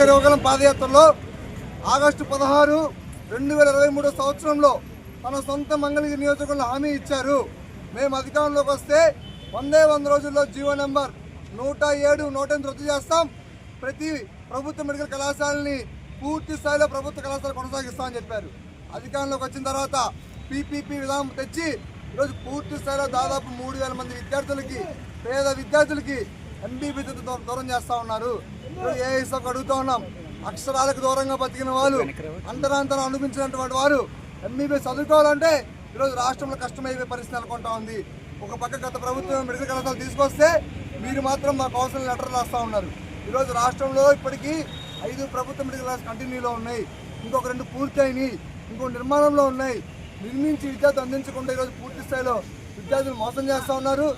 యువగలం పాదయాత్రలో ఆగస్టు పదహారు రెండు వేల ఇరవై మూడో సంవత్సరంలో తన సొంత మంగళగిరి నియోజకవర్గంలో హామీ ఇచ్చారు. మేము అధికారంలోకి వస్తే వందే వంద రోజుల్లో జీవో నెంబర్ నూట ఏడు నూట ఎనిమిది రద్దు చేస్తాం. ప్రతి ప్రభుత్వ మెడికల్ కళాశాలని పూర్తి స్థాయిలో ప్రభుత్వ కళాశాల కొనసాగిస్తామని చెప్పారు. అధికారంలోకి వచ్చిన తర్వాత పీపీపీ విధానం తెచ్చి ఈరోజు పూర్తి స్థాయిలో దాదాపు మూడు వేల మంది విద్యార్థులకి పేద విద్యార్థులకి ఎంబీబీతో దూరం చేస్తా ఉన్నారు. ఈరోజు ఏఎస్ఎఫ్ అడుగుతా ఉన్నాం. అక్షరాలకు దూరంగా బతికిన వాళ్ళు అంతరాంతరం అనిపించినటువంటి వారు ఎంబీబీఎస్ చదువుకోవాలంటే ఈరోజు రాష్ట్రంలో కష్టమైపోయే పరిస్థితి నెలకొంటా ఉంది. ఒక పక్క గత ప్రభుత్వం మెడికల్ కళాశాల తీసుకొస్తే మీరు మాత్రం మా కౌన్సిల్ లెటర్ రాస్తూ ఉన్నారు. ఈరోజు రాష్ట్రంలో ఇప్పటికీ ఐదు ప్రభుత్వ మెడికల్ కళాశాల కంటిన్యూలో ఉన్నాయి. ఇంకొక రెండు పూర్తయినాయి. ఇంకో నిర్మాణంలో ఉన్నాయి. నిర్మించి విద్యార్థులు అందించకుండా ఈరోజు పూర్తి స్థాయిలో విద్యార్థులు మోసం చేస్తూ ఉన్నారు.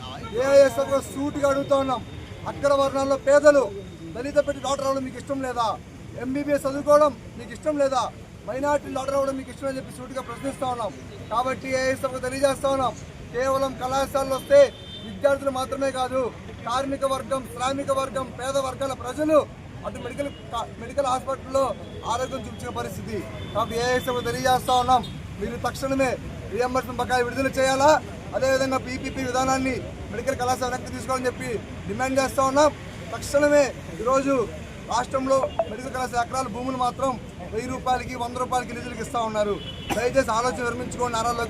ఏఐఎస్ఎఫ్ సూటిగా అడుగుతూ ఉన్నాం. అక్కడ వర్ణాల్లో పేదలు దళిత పెట్టి డాక్టర్ అవ్వడం మీకు ఇష్టం లేదా? ఎంబీబీఎస్ చదువుకోవడం మీకు ఇష్టం లేదా? మైనార్టీ డాక్టర్ అవ్వడం మీకు ఇష్టం అని చెప్పి సూటిగా ప్రశ్నిస్తా ఉన్నాం. కాబట్టి ఏఐఎస్ఎఫ్ తెలియజేస్తా ఉన్నాం. కేవలం కళాశాలలు వస్తే విద్యార్థులు మాత్రమే కాదు కార్మిక వర్గం శ్రామిక వర్గం పేద వర్గాల ప్రజలు అటు మెడికల్ మెడికల్ హాస్పిటల్లో ఆరోగ్యం చూపించిన పరిస్థితి. కాబట్టి ఏఎస్ఎఫ్ తెలియజేస్తా ఉన్నాం. మీరు తక్షణమే రియంబర్స్మెంట్ బకాయి విడుదల చేయాలా? అదేవిధంగా పీపీపీ విధానాన్ని మెడికల్ కళాశాల వెనక్కి తీసుకోవాలని చెప్పి డిమాండ్ చేస్తా ఉన్నాం. తక్షణమే ఈరోజు రాష్ట్రంలో మెడికల్ కళాశాల ఎకరాల భూములు మాత్రం వెయ్యి రూపాయలకి వంద రూపాయలకి లీజులకి ఇస్తా ఉన్నారు. దయచేసి ఆలోచన నిర్మించుకోండి నారాలోకి